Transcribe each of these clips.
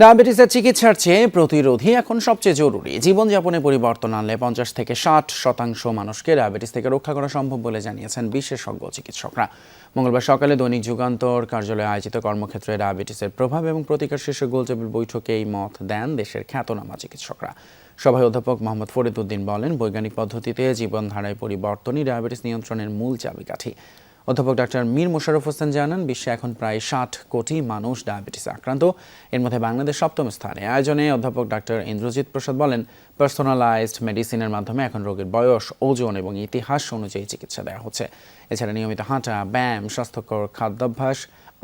ডায়াবেটিসের চিকিৎসার চেয়ে প্রতিরোধী এখন সবচেয়ে জরুরি। জীবনযাপনে পরিবর্তন আনলে পঞ্চাশ থেকে ষাট শতাংশ মানুষকে ডায়াবেটিস থেকে রক্ষা করা সম্ভব বলে জানিয়েছেন বিশেষজ্ঞ চিকিৎসকরা। মঙ্গলবার সকালে দৈনিক যুগান্তর কার্যালয়ে আয়োজিত কর্মক্ষেত্রে ডায়াবেটিসের প্রভাব এবং প্রতিকার শীর্ষক গোলটেবিল বৈঠকে এই মত দেন দেশের খ্যাতনামা চিকিৎসকরা। সভায় অধ্যাপক মোহাম্মদ ফরিদ উদ্দিন বলেন, বৈজ্ঞানিক পদ্ধতিতে জীবনধারায় পরিবর্তনই ডায়াবেটিস নিয়ন্ত্রণের মূল চাবিকাঠি। অধ্যাপক ডাক্তার মীর মোশাররফ হোসেন জানান, বিশ্বে এখন প্রায় ষাট কোটি মানুষ ডায়াবেটিসে আক্রান্ত। এর মধ্যে বাংলাদেশ সপ্তম স্থানে। আয়োজনে অধ্যাপক ডাক্তার ইন্দ্রজিৎ প্রসাদ বলেন পার্সোনালাইজড মেডিসিনের মাধ্যমে এখন রোগীর বয়স, ওজন এবং ইতিহাস অনুযায়ী চিকিৎসা দেওয়া হচ্ছে। এছাড়া নিয়মিত হাঁটা, ব্যায়াম, স্বাস্থ্যকর খাদ্যাভ্যাস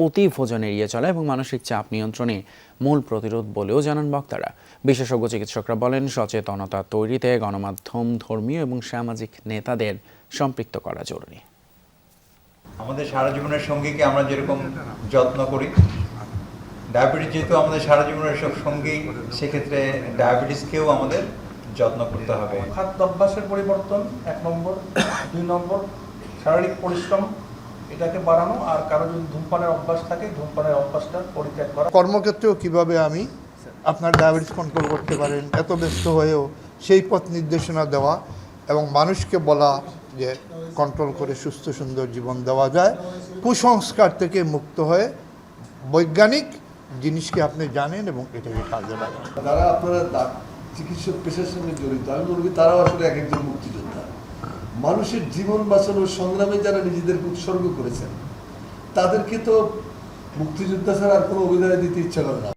অতি ভোজন এড়িয়ে চলা এবং মানসিক চাপ নিয়ন্ত্রণে মূল প্রতিরোধ বলেও জানান বক্তারা। বিশেষজ্ঞ চিকিৎসকরা বলেন, সচেতনতা তৈরিতে গণমাধ্যম, ধর্মীয় এবং সামাজিক নেতাদের সম্পৃক্ত করা জরুরি। আমাদের সারা জীবনের সঙ্গীকে আমরা যেরকম যত্ন করি ডায়াবেটিস যেহেতু আমাদের সারা জীবনের সব সঙ্গী সেক্ষেত্রে ডায়াবেটিসকেও আমাদের যত্ন করতে হবে। খাদ্য অভ্যাসের পরিবর্তন এক নম্বর দুই নম্বর শারীরিক পরিশ্রম এটাকে বাড়ানো আর কারও যদি ধূমপানের অভ্যাস থাকে ধূমপানের অভ্যাসটা পরিত্যাগ করা। কর্মক্ষেত্রেও কীভাবে আমি আপনার ডায়াবেটিস কন্ট্রোল করতে পারেন এত ব্যস্ত হয়েও সেই পথ নির্দেশনা দেওয়া এবং মানুষকে বলা যে কন্ট্রোল করে সুস্থ, সুন্দর জীবন দেওয়া যায়, কুসংস্কার থেকে মুক্ত হয়ে বৈজ্ঞানিক জিনিসকে আপনি জানেন এবং এটাকে কাজে লাগান। যারা আপনারা চিকিৎসক পেশার সঙ্গে জড়িত, আমি বলব তারাও আসলে এক একজন মুক্তিযোদ্ধা। মানুষের জীবন বাঁচানোর সংগ্রামে যারা নিজেদেরকে উৎসর্গ করেছেন, তাদেরকে তো মুক্তিযোদ্ধা ছাড়া আর কোনো অভিনয় দিতে ইচ্ছা করে না।